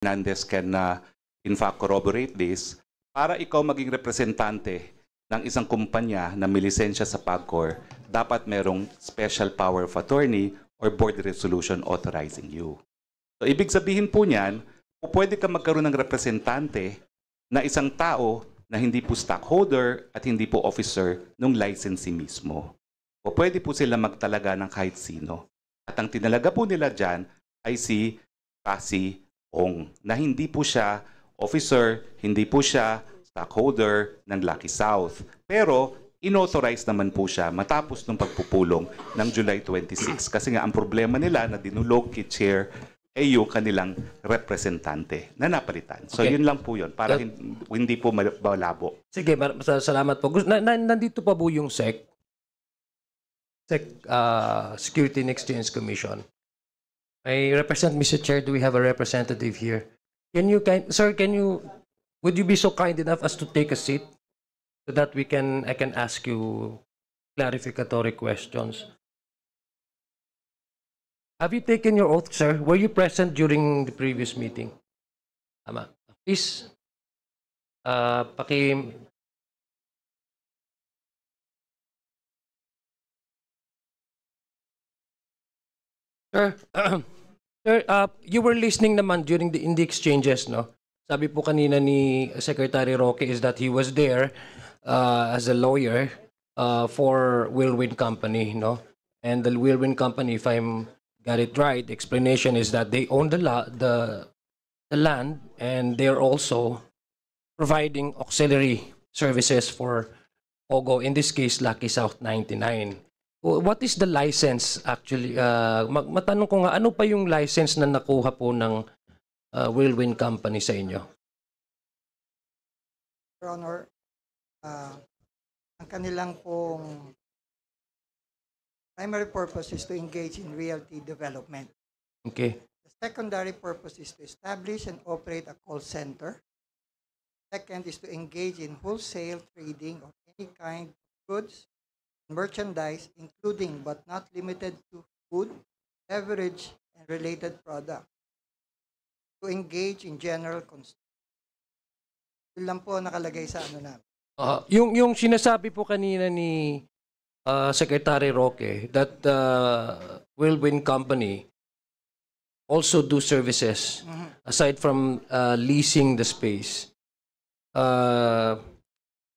Hernandez can uh, in fact corroborate this, para ikaw maging representante ng isang kumpanya na may lisensya sa PAGCOR, dapat merong special power of attorney or board resolution authorizing you. So, ibig sabihin po niyan, po pwede ka magkaroon ng representante na isang tao na hindi po stockholder at hindi po officer ng licensee mismo. O pwede po sila magtalaga ng kahit sino. At ang tinalaga po nila dyan ay si Cassie Ong, na hindi po siya officer, hindi po siya stockholder ng Lucky South. Pero inauthorize naman po siya matapos ng pagpupulong ng July 26. Kasi nga ang problema nila na dinulog kay Chair ay yung kanilang representante na napalitan. So Okay. yun lang po yun, para That- hin- hindi po mal- malabo. Sige, mar- sa- salamat po. Na, na, nandito pa po yung SEC. SEC, uh, Security and Exchange Commission. I represent, Mr. Chair, do we have a representative here? Can you, kind, sir, can you, would you be so kind enough as to take a seat so that we can, I can ask you clarificatory questions? Have you taken your oath, sir? Were you present during the previous meeting? Tama. Please, uh, paki, Sir, sir, uh, you were listening naman during the in the exchanges, no? Sabi po kanina ni Secretary Roque is that he was there uh, as a lawyer uh, for Whirlwind Company, no? And the Whirlwind Company, if I'm got it right, explanation is that they own the la- the the land and they're also providing auxiliary services for OGO, in this case, Lucky South 99. Wh- What is the license actually? Uh, matanong ko nga, ano pa yung license na nakuha po ng uh, Whirlwind Company sa inyo? Your Honor, ah, ang kanilang pong primary purpose is to engage in realty development. Okay. The secondary purpose is to establish and operate a call center. Second is to engage in wholesale trading of any kind of goods, merchandise, including but not limited to food, beverage, and related products. To engage in general construction. Yun lang po nakalagay sa ano namin. Uh, yung yung sinasabi po kanina ni uh, Secretary Roque that uh, Whirlwind Company also do services aside from uh, leasing the space, uh,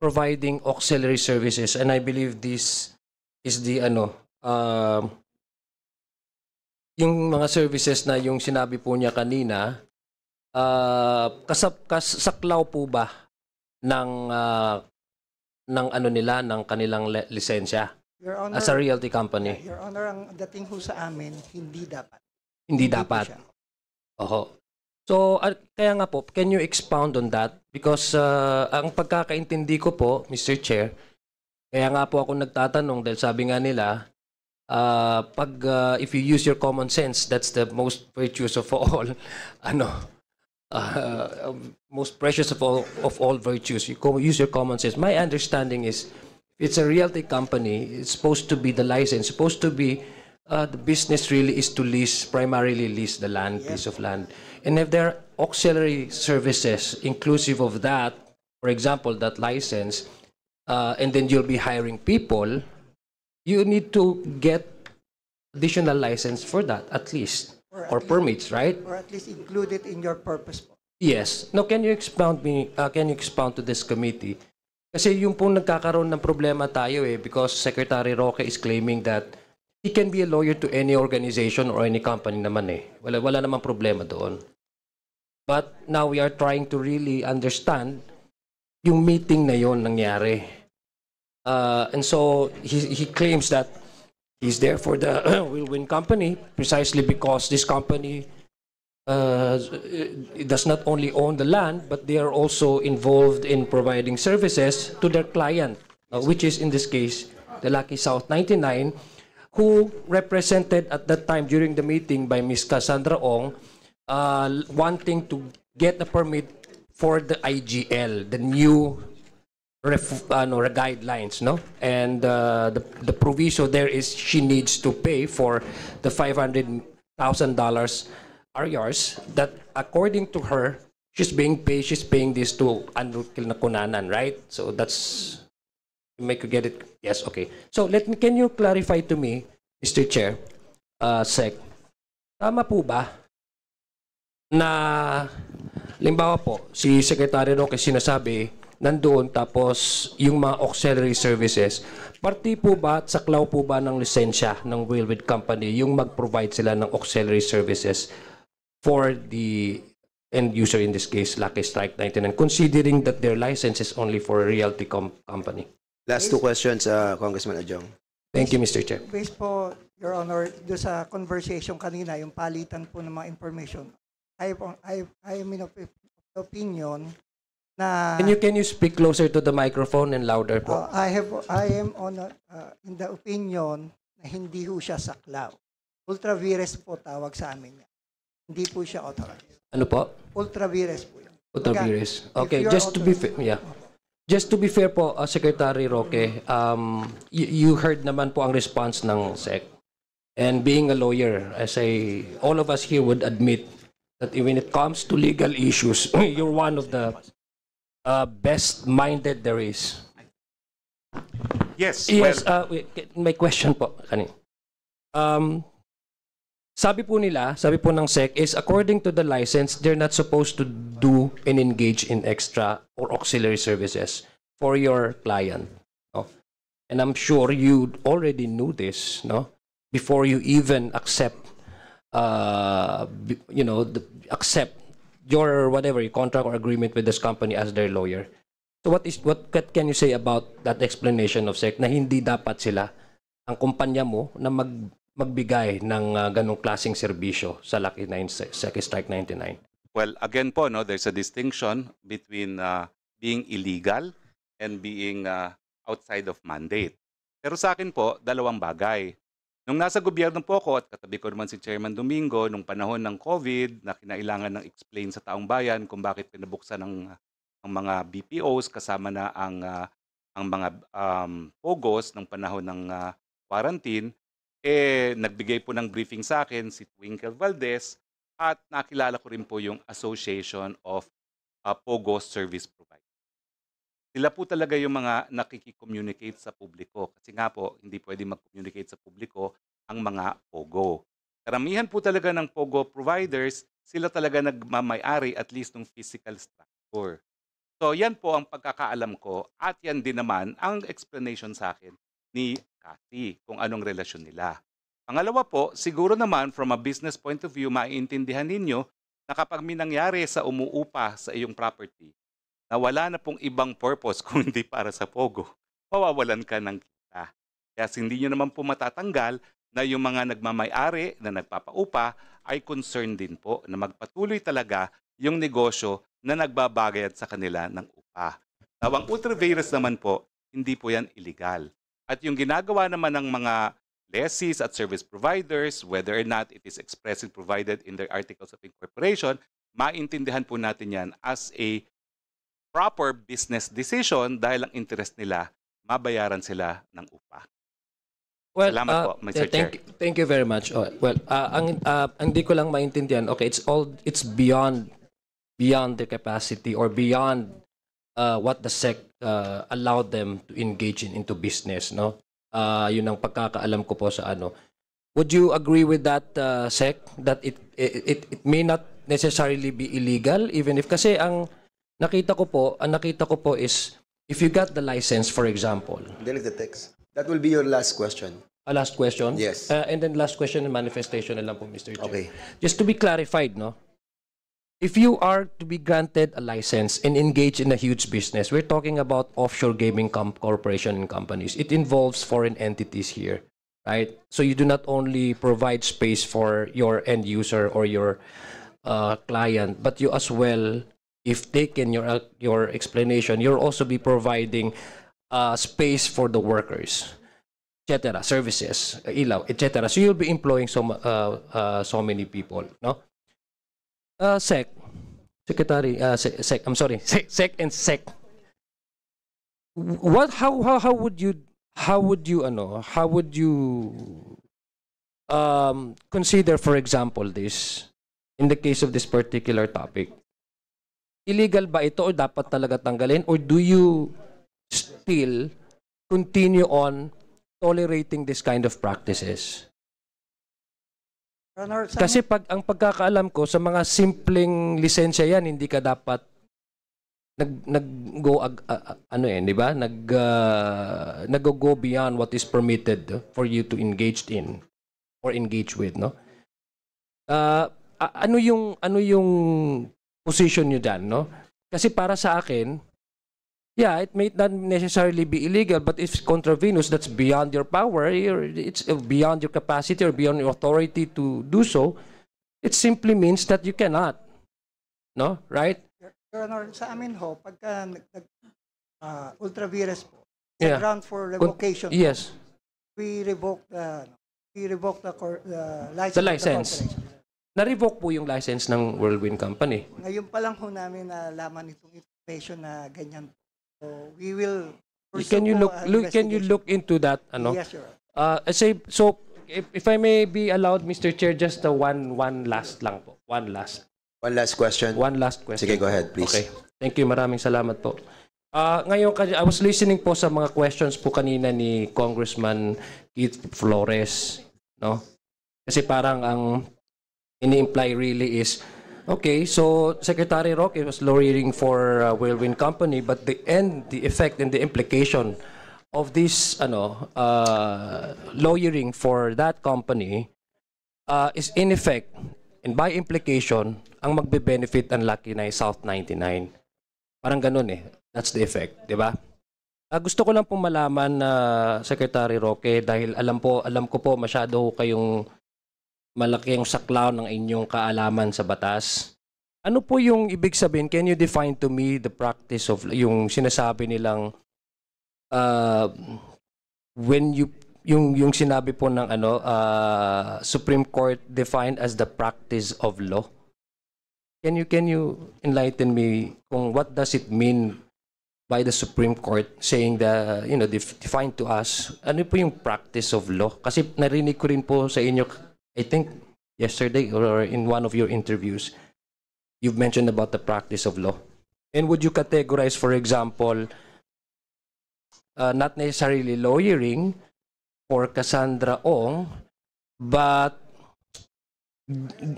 providing auxiliary services, and I believe this is the ano, uh, yung mga services na yung sinabi po niya kanina, uh, kasap, kasaklaw po ba ng uh, ng ano nila ng kanilang lisensya Your Honor, as a realty company. Your Honor, ang dating ho sa amin, hindi dapat. Hindi po dapat. Oho. So, ah, kaya nga po, can you expound on that? Because ah, ang pagkakaintindi ko po, Mr. Chair, kaya nga po ako nagtatanong dahil sabi nga nila, ah, pag ah, if you use your common sense, that's the most virtuous of all. ano, ah, most precious of all of all virtues. You use your common sense. My understanding is, it's a realty company. It's supposed to be the license, supposed to be uh, the business really is to lease, primarily lease the land, piece of land. And if there are auxiliary services inclusive of that, for example, that license, uh, and then you'll be hiring people, you need to get additional license for that at least, Or or at least- permits, right? Or at least include it in your purpose po. Yes. No, can you expound me, uh, can you expound to this committee? Kasi yung pong nagkakaroon ng problema tayo eh, because Secretary Roque is claiming that he can be a lawyer to any organization or any company naman eh. Wala, wala namang problema doon. But now we are trying to really understand yung meeting na yon nangyari. Uh, and so he, he claims that he's there for the Whirlwind Company precisely because this company uh, does not only own the land, but they are also involved in providing services to their client, uh, which is in this case the Lucky South 99, who represented at that time during the meeting by Ms. Cassandra Ong, uh, wanting to get a permit for the IGL, the new ref, ano, guidelines, no? And uh, the, the proviso there is she needs to pay for the $500,000 are yours that according to her, she's being paid, she's paying this to Anrukil na Kunanan, right? So that's, make you get it? Yes, okay. So let me, can you clarify to me, Mr. Chair, uh, Sec, tama po ba na, limbawa po, si Secretary Roque sinasabi, nandoon tapos yung mga auxiliary services, parti po ba at saklaw po ba ng lisensya ng Railway Company yung mag-provide sila ng auxiliary services for the end user in this case, Lucky Strike 99, considering that their license is only for a realty com- company? Last two questions, uh, Congressman Adjong. Thank you, Mr. Chair. Based po, Your Honor, do sa conversation kanina, yung palitan po ng mga information, I, I, I am in of opinion na Can you can you speak closer to the microphone and louder po? uh, I have I am on a- uh, in the opinion na hindi ho siya saklaw. Ultra vires po tawag sa amin. yan. Hindi po siya authorized. ano po? Ultra vires po yun. Ultravirus. Okay, just to be fair, yeah. Just to be fair po, uh, Secretary Roque, um, you, heard naman po ang response ng SEC. And being a lawyer, as I, all of us here would admit that when it comes to legal issues, you're one of the uh, best-minded there is. Yes, Yes, well, uh, may question po. Kani. Um, sabi po nila, sabi po ng SEC is according to the license, they're not supposed to do and engage in extra or auxiliary services for your client. No? And I'm sure you already knew this, no? Before you even accept, uh, you know, the, accept your whatever your contract or agreement with this company as their lawyer. So what is what can you say about that explanation of SEC na hindi dapat sila ang kumpanya mo na mag magbigay ng uh, ganong klaseng serbisyo sa Lucky 9 SEC Strike 99? well, again po, no, there's a distinction between uh, being illegal and being uh, outside of mandate. Pero sa akin po, dalawang bagay. Nung nasa gobyerno po ako at katabi ko naman si Chairman Domingo nung panahon ng COVID na kinailangan ng explain sa taong bayan kung bakit pinabuksan ng ang mga BPOs kasama na ang ah, ang mga um, POGOs ng panahon ng ah, quarantine eh nagbigay po ng briefing sa akin si Twinkle Valdez at nakilala ko rin po yung Association of uh, POGO Service Providers. Sila po talaga yung mga nakikicommunicate sa publiko. Kasi nga po, hindi pwede mag-communicate sa publiko ang mga POGO. Karamihan po talaga ng POGO providers, sila talaga nagmamayari at least ng physical structure. So yan po ang pagkakaalam ko at yan din naman ang explanation sa akin ni Cathy kung anong relasyon nila. Pangalawa po, siguro naman from a business point of view, maiintindihan ninyo na kapag may nangyari sa umuupa sa iyong property, na wala na pong ibang purpose kung hindi para sa pogo, mawawalan ka ng kita. Kaya hindi nyo naman po matatanggal na yung mga nagmamayari na nagpapaupa ay concerned din po na magpatuloy talaga yung negosyo na nagbabayad sa kanila ng upa. Now, ang ultravirus naman po, hindi po yan illegal. At yung ginagawa naman ng mga lessees at service providers, whether or not it is expressly provided in their articles of incorporation, maintindihan po natin yan as a proper business decision dahil ang interest nila, mabayaran sila ng upa. Well, Salamat uh, po, Mr. thank, thank you very much. Oh, well, uh, ang uh, ang di ko lang maintindihan. Okay, it's all it's beyond beyond the capacity or beyond uh, what the SEC uh, allowed them to engage in into business, no? Uh, yun ang pagkakaalam ko po sa ano. Would you agree with that, uh, SEC, that it, it, it, may not necessarily be illegal even if kasi ang nakita ko po, ang nakita ko po is if you got the license for example, Delete the text. That will be your last question. A last question? Yes. Uh, and then last question and manifestation na lang po, Mr. Chair. Okay. Just to be clarified, no? If you are to be granted a license and engage in a huge business, we're talking about offshore gaming corporation and companies. It involves foreign entities here, right? So you do not only provide space for your end user or your uh, client, but you as well, if taken your uh, your explanation, you'll also be providing uh, space for the workers etc. services, ilaw, etc. So you'll be employing so uh, uh, so many people, no? Uh, SEC, Secretary, uh, SEC, SEC, I'm sorry, SEC, SEC and SEC. What, how, how, how would you, how would you, ano, how would you um, consider, for example, this, in the case of this particular topic. Illegal ba ito or dapat talaga tanggalin? Or do you still continue on tolerating this kind of practices? Kasi pag ang pagkakaalam ko sa mga simpleng lisensya yan, hindi ka dapat nag nag go ag, a- ano eh, di ba? Nag uh, nag-go beyond what is permitted for you to engage in or engage with, no? A- ano yung ano yung position niyo diyan, no? Kasi para sa akin, yeah, it may not necessarily be illegal, but if it's contravenous, that's beyond your power. It's beyond your capacity or beyond your authority to do so. It simply means that you cannot. No? Right? Your, Your Honor, sa amin ho, pagka nag, nag ah, po, Yeah. ground for Con- revocation, Yes. we revoke the we revoke the, the license. The license. Na-revoke po yung license ng Whirlwind Company. Ngayon pa lang ho namin nalaman itong information na ganyan. So, we will Can you look, look can you look into that ano? Yes, Honor. Uh, say so if, if I may be allowed Mr. Chair just uh, one one last lang po. One last. One last question. One last question. Sige, go ahead, please. Okay. Thank you. Maraming salamat po. Ah, ngayon, I was listening po sa mga questions po kanina ni Congressman Keith Flores, no? Kasi parang ang ini-imply really is, okay, so Secretary Roque was lawyering for uh, Whirlwind Company, but the end, the effect and the implication of this, ano, uh, lawyering for that company uh, is in effect, and by implication, ang magbe-benefit ang Lucky na South 99. Parang ganun eh. That's the effect, di ba? Ah, gusto ko lang pong malaman na Secretary Roque dahil alam po alam ko po masyado kayong malaking saklaw ng inyong kaalaman sa batas. Ano po yung ibig sabihin? Can you define to me the practice of yung sinasabi nilang uh, when you yung yung sinabi po ng ano uh, Supreme Court defined as the practice of law. Can you can you enlighten me kung what does it mean by the Supreme Court saying the you know def- define to us ano po yung practice of law kasi narinig ko rin po sa inyo I think yesterday or in one of your interviews you've mentioned about the practice of law. And would you categorize for example uh, not necessarily lawyering for Cassandra Ong but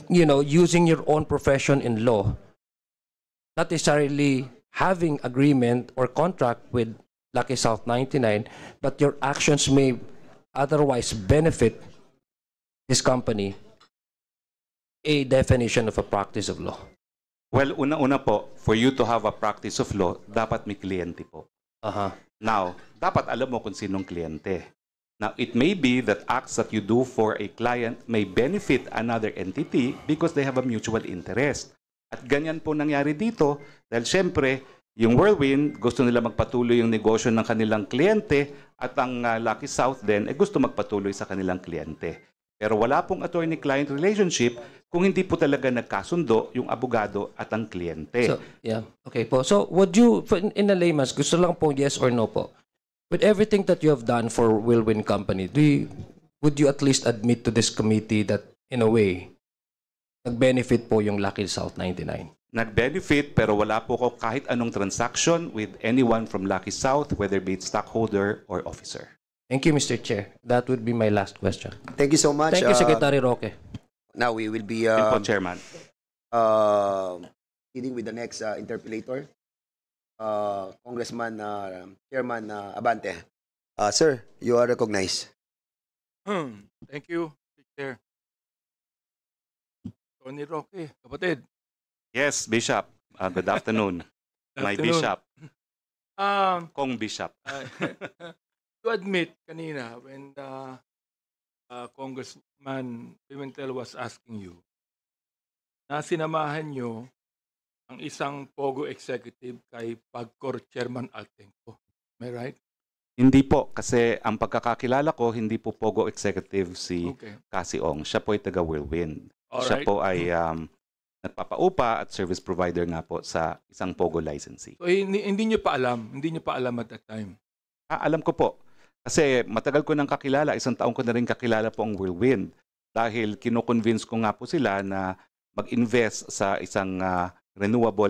you know using your own profession in law not necessarily having agreement or contract with Lucky South 99, but your actions may otherwise benefit this company, a definition of a practice of law. Well, una-una po, for you to have a practice of law, dapat may kliyente po. Uh-huh. Now, dapat alam mo kung sinong kliyente. Now, it may be that acts that you do for a client may benefit another entity because they have a mutual interest. At ganyan po nangyari dito dahil syempre, yung Whirlwind gusto nila magpatuloy yung negosyo ng kanilang kliyente at ang uh, Lucky South din ay gusto magpatuloy sa kanilang kliyente. Pero wala pong attorney-client relationship kung hindi po talaga nagkasundo yung abogado at ang kliyente. So, yeah. Okay po. So, would you, in, a layman's, gusto lang po yes or no po. With everything that you have done for Whirlwind Company, do you, would you at least admit to this committee that, in a way, nag-benefit po yung Lucky South 99? nag-benefit pero wala po ko kahit anong transaction with anyone from Lucky South, whether be it stockholder or officer. Thank you, Mr. Chair. That would be my last question. Thank you so much. Thank you, Uh, Secretary Roque. Now we will be Yun po, uh, Chairman. uh, dealing with the next uh, interpellator, uh, Congressman uh, Chairman uh, Abante. Uh, sir, you are recognized. Hmm. Thank you, Chair. Tony Roque, kapatid. Yes, Bishop. Uh, good afternoon. My Afternoon. Bishop. Um, Kong Bishop. uh, to admit kanina when the uh, Congressman Pimentel was asking you na sinamahan nyo ang isang Pogo executive kay Pagcor Chairman Altenco. Am I right? Hindi po, kasi ang pagkakakilala ko, hindi po Pogo Executive si Okay. Cassie Ong. Siya po ay taga Whirlwind. Siya Alright. po ay um, nagpapaupa at service provider nga po sa isang Pogo licensee. So, hindi, hindi nyo pa alam. Hindi nyo pa alam at that time. Ah, alam ko po. Kasi matagal ko nang kakilala, isang taong ko na rin kakilala po ang Whirlwind. Dahil kinoconvince ko nga po sila na mag-invest sa isang ah, renewable